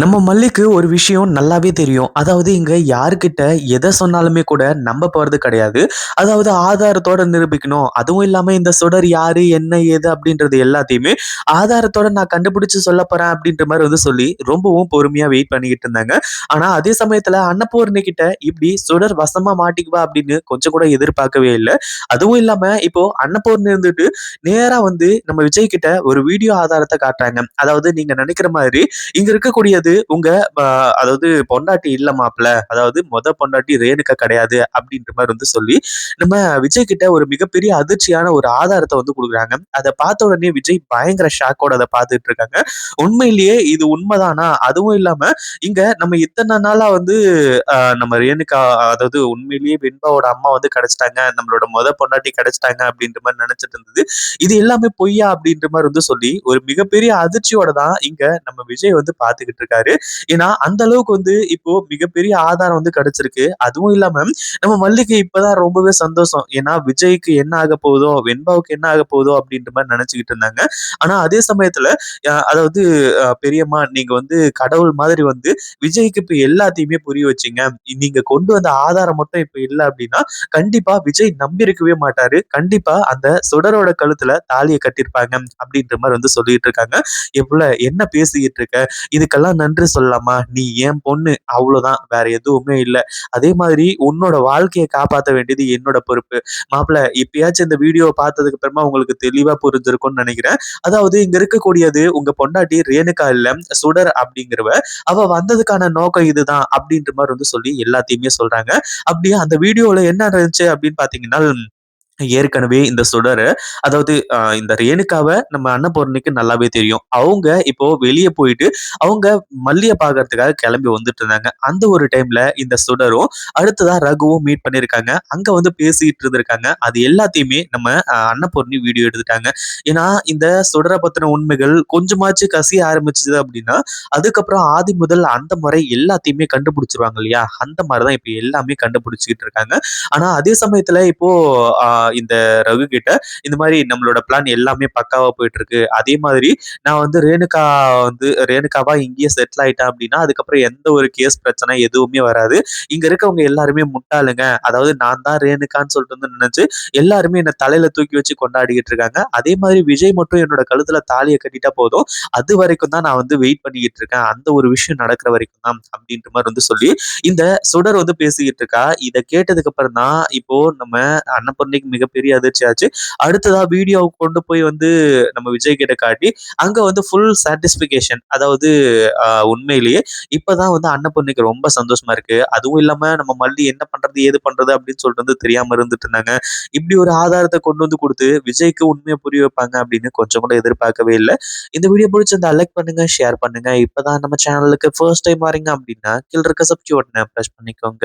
நம்ம மல்லிக்கு ஒரு விஷயம் நல்லாவே தெரியும். அதாவது இங்க யாருக்கிட்ட எதை சொன்னாலுமே கூட நம்ப போறது கிடையாது. அதாவது ஆதாரத்தோட நிரூபிக்கணும். அதுவும் இல்லாம இந்த சுடர் யாரு, என்ன, ஏது அப்படின்றது எல்லாத்தையுமே ஆதாரத்தோட நான் கண்டுபிடிச்சு சொல்ல போறேன் அப்படின்ற மாதிரி வந்து சொல்லி ரொம்பவும் பொறுமையா வெயிட் பண்ணிக்கிட்டு இருந்தாங்க. ஆனா அதே சமயத்துல அன்னபூர்ணி கிட்ட இப்படி சுடர் வசமா மாட்டிக்குவா அப்படின்னு கொஞ்சம் கூட எதிர்பார்க்கவே இல்லை அதுவும் இல்லாம இப்போ அன்னபூர்ணி இருந்துட்டு நேரா வந்து நம்ம விஜய் கிட்ட ஒரு வீடியோ ஆதாரத்தை காட்டுறாங்க. அதாவது நீங்க நினைக்கிற மாதிரி இங்க இருக்கக்கூடியது உங்க அதாவது பொண்டாட்டி இல்ல மாப்பிள்ள அதாவது மொத பொண்டாட்டி ரேணுக்கா கிடையாது அப்படின்ற மாதிரி வந்து சொல்லி, நம்ம விஜய் கிட்ட ஒரு மிகப்பெரிய அதிர்ச்சியான ஒரு ஆதாரத்தை வந்து கொடுக்குறாங்க அதை பார்த்த உடனே விஜய் பயங்கர ஷாக்கோட அதை பார்த்துட்டு இருக்காங்க. உண்மையிலேயே இது உண்மைதானா அதுவும் இல்லாம இங்க நம்ம இத்தனை நாளா வந்து நம்ம ரேணுகா அதாவது உண்மையிலேயே வெண்பாவோட அம்மா வந்து கிடைச்சிட்டாங்க நம்மளோட மொத பொண்டாட்டி கிடைச்சிட்டாங்க அப்படின்ற மாதிரி நினைச்சிட்டு இருந்தது. இது எல்லாமே பொய்யா அப்படின்ற மாதிரி வந்து சொல்லி, ஒரு மிகப்பெரிய அதிர்ச்சியோட தான் இங்க நம்ம விஜய் வந்து பார்த்துக்கிட்டு இருக்காரு. ஏன்னா, அந்த அளவுக்கு வந்து இப்போ மிகப்பெரிய ஆதாரம் வந்து கிடைச்சிருக்கு. அதுவும் இல்லாம நம்ம மல்லிகை இப்பதான் ரொம்பவே சந்தோஷம். ஏன்னா, விஜய்க்கு என்ன ஆகப் போகுதோ, வெண்பாவுக்கு என்ன ஆகப் போகுதோ அப்படின்ற மாதிரி நினைச்சுக்கிட்டு இருந்தாங்க. ஆனா அதே சமயத்துல அதாவது பெரியம்மா நீங்க வந்து கடவுள் மாதிரி வந்து விஜய்க்கு இப்ப எல்லாத்தையுமே புரிய வச்சீங்க. நீங்க கொண்டு வந்த ஆதாரம் மட்டும் இப்ப இல்ல அப்படின்னா, கண்டிப்பா விஜய் நம்பி இருக்கவே மாட்டாரு. கண்டிப்பா அந்த சுடரோட கழுத்துல தாலியை கட்டியிருப்பாங்க அப்படின்ற மாதிரி வந்து சொல்லிட்டு இருக்காங்க. எவ்வளவு என்ன பேசிக்கிட்டு இருக்க? இதுக்கெல்லாம் நன்றி சொல்லலாமா? நீ என் பொண்ணு அவ்வளோதான். வேற எதுவுமே இல்லை அதே மாதிரி உன்னோட வாழ்க்கையை காப்பாற்ற வேண்டியது என்னோட பொறுப்பு. மாப்பிள்ளை இப்பயாச்சும் இந்த வீடியோ பார்த்ததுக்கு அப்புறமா உங்களுக்கு தெளிவாக புரிஞ்சிருக்கும்னு நினைக்கிறேன் அதாவது இங்க இருக்கக்கூடியது உங்க பொண்டாட்டி ரேணுகா இல்ல. சுடர் அப்படிங்கிறவ. அவ வந்ததுக்கான நோக்கம் இதுதான்." அப்படின்ற மாதிரி வந்து சொல்லி எல்லாத்தையுமே சொல்றாங்க. அப்படியே அந்த வீடியோல என்ன நடந்துச்சு அப்படின்னு பார்த்தீங்கன்னா, ஏற்கனவே இந்த சுடர் அதாவது இந்த ரேணுக்காவை நம்ம அன்னபூர்ணிக்கு நல்லாவே தெரியும். அவங்க இப்போ வெளியே போயிட்டு அவங்க மல்லிய பார்க்கறதுக்காக கிளம்பி வந்துட்டு இருந்தாங்க. அந்த ஒரு டைம்ல இந்த சுடரும், அடுத்ததா ரகுவும் மீட் பண்ணியிருக்காங்க. அங்க வந்து பேசிட்டு இருந்திருக்காங்க. அது எல்லாத்தையுமே நம்ம அன்னபூர்ணி வீடியோ எடுத்துட்டாங்க. ஏன்னா, இந்த சுடரை பத்தின உண்மைகள் கொஞ்சமாச்சும் கசிய ஆரம்பிச்சது அப்படின்னா, அதுக்கப்புறம் ஆதி முதல் அந்த முறை எல்லாத்தையுமே கண்டுபிடிச்சிருவாங்க இல்லையா? அந்த மாதிரிதான் தான் எல்லாமே கண்டுபிடிச்சிக்கிட்டு இருக்காங்க. ஆனா அதே சமயத்துல இப்போ இந்த ரகு கிட்ட இந்த மாதிரி நம்மளோட பிளான் எல்லாமே பக்காவா போயிட்டு இருக்கு. அதே மாதிரி நான் வந்து ரேணுகா வந்து ரேணுகாவா இங்கேயே செட்டில் ஆயிட்டேன் அப்படின்னா, அதுக்கப்புறம் எந்த ஒரு கேஸ் பிரச்சனை எதுவுமே வராது. இங்க இருக்கவங்க எல்லாருமே முட்டாளுங்க. அதாவது நான் தான் ரேணுகான்னு சொல்லிட்டு வந்து நினைச்சு எல்லாருமே என்ன தலையில தூக்கி வச்சு கொண்டாடிக்கிட்டு இருக்காங்க. அதே மாதிரி விஜய் மட்டும் என்னோட கழுத்துல தாலியை கட்டிட்டா போதும். அது வரைக்கும் தான் நான் வந்து வெயிட் பண்ணிக்கிட்டு இருக்கேன். அந்த ஒரு விஷயம் நடக்கிற வரைக்கும் தான் அப்படின்ற மாதிரி வந்து சொல்லி, இந்த சுடர் வந்து பேசிக்கிட்டு இருக்கா. இதை கேட்டதுக்கு அப்புறம் தான் இப்போ நம்ம அன்னபூர்ணிக்கு மிகப்பெரிய அதிர்ச்சி ஆச்சு. அடுத்ததா வீடியோவை கொண்டு போய் வந்து நம்ம விஜய் கிட்ட காட்டி, அங்க வந்து ஃபுல் சாட்டிஸ்ஃபிகேஷன் அதாவது உண்மையிலேயே இப்பதான் வந்து அன்னபூர்ணிக்கு ரொம்ப சந்தோஷமா இருக்கு. அதுவும் இல்லாம நம்ம மல்லி என்ன பண்றது? ஏது பண்றது? அப்படின்னு சொல்லிட்டு வந்து தெரியாம இருந்துட்டு இருந்தாங்க. இப்படி ஒரு ஆதாரத்தை கொண்டு வந்து கொடுத்து விஜய்க்கு உண்மையை புரிய வைப்பாங்க அப்படின்னு கொஞ்சம் கூட எதிர்பார்க்கவே இல்லை இந்த வீடியோ பிடிச்சிருந்தா லைக் பண்ணுங்க, ஷேர் பண்ணுங்க. இப்பதான் நம்ம சேனலுக்கு ஃபர்ஸ்ட் டைம் வரீங்க அப்படின்னா, கீழ இருக்க சப்ஸ்கிரைப் பட்டன ப்ரெஸ் பண்ணிக்கோங்க.